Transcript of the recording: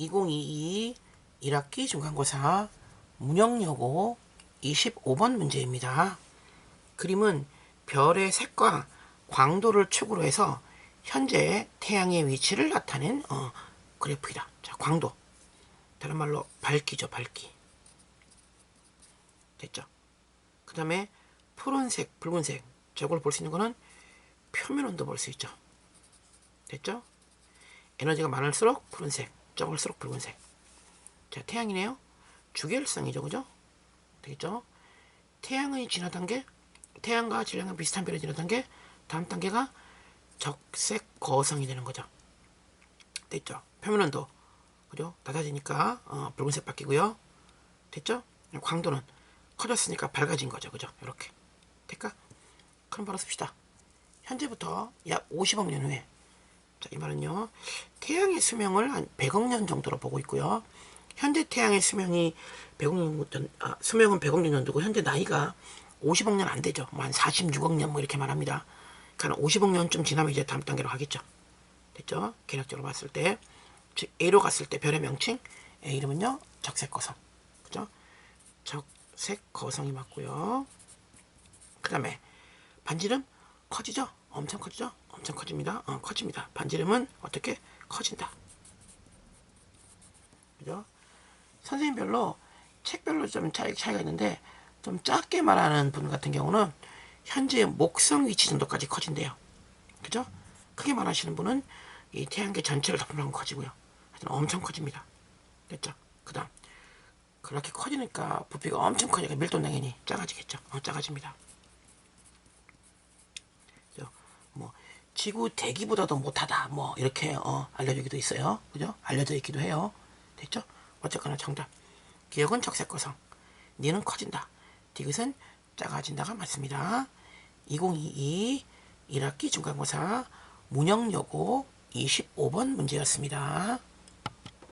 2022 1학기 중간고사 문형여고 25번 문제입니다. 그림은 별의 색과 광도를 축으로 해서 현재 태양의 위치를 나타낸 어, 그래프이다. 자, 광도. 다른 말로 밝기죠, 밝기. 됐죠? 그 다음에 푸른색, 붉은색. 저걸 볼 수 있는 거는 표면 온도 볼 수 있죠. 됐죠? 에너지가 많을수록 푸른색, 적을수록 붉은색. 자, 태양이네요. 주결성이죠, 그죠? 되겠죠? 태양의 진화 단계, 태양과 질량과 비슷한 별의 진화 단계, 다음 단계가 적색 거성이 되는 거죠. 됐죠? 표면 온도, 그죠? 낮아지니까 어, 붉은색 바뀌고요. 됐죠? 광도는 커졌으니까 밝아진 거죠, 그죠? 이렇게 될까? 그럼 바로 씁시다. 현재부터 약 50억 년 후에 자, 이 말은요. 태양의 수명을 한 100억 년 정도로 보고 있고요. 현재 태양의 수명이 100억 년, 전- 아, 수명은 100억 년 정도고 현재 나이가 50억 년 안 되죠. 뭐 한 46억 년 뭐 이렇게 말합니다. 그러니까 50억 년쯤 지나면 이제 다음 단계로 가겠죠. 됐죠? 계략적으로 봤을 때, 즉 A로 갔을 때 별의 명칭 A 이름은요 적색 거성, 그죠? 적색 거성이 맞고요. 그다음에 반지름 커지죠? 엄청 커지죠? 엄청 커집니다. 어, 커집니다. 반지름은 어떻게 커진다. 그죠? 선생님별로 책별로 좀 차이, 차이가 있는데 좀 작게 말하는 분 같은 경우는 현재 목성 위치 정도까지 커진대요. 그죠? 크게 말하시는 분은 이 태양계 전체를 덮으면 커지고요. 하여튼 엄청 커집니다. 됐죠? 그 다음 그렇게 커지니까 부피가 엄청 커지니까 밀도 당연히 작아지겠죠. 어, 작아집니다. 그죠? 뭐 지구 대기보다도 못하다 뭐 이렇게 어, 알려주기도 있어요. 그죠? 알려져 있기도 해요. 됐죠? 어쨌거나 정답. 기억은 적색거성. 니는 커진다. 디귿은 작아진다가 맞습니다. 2022 1학기 중간고사 문형여고 25번 문제였습니다.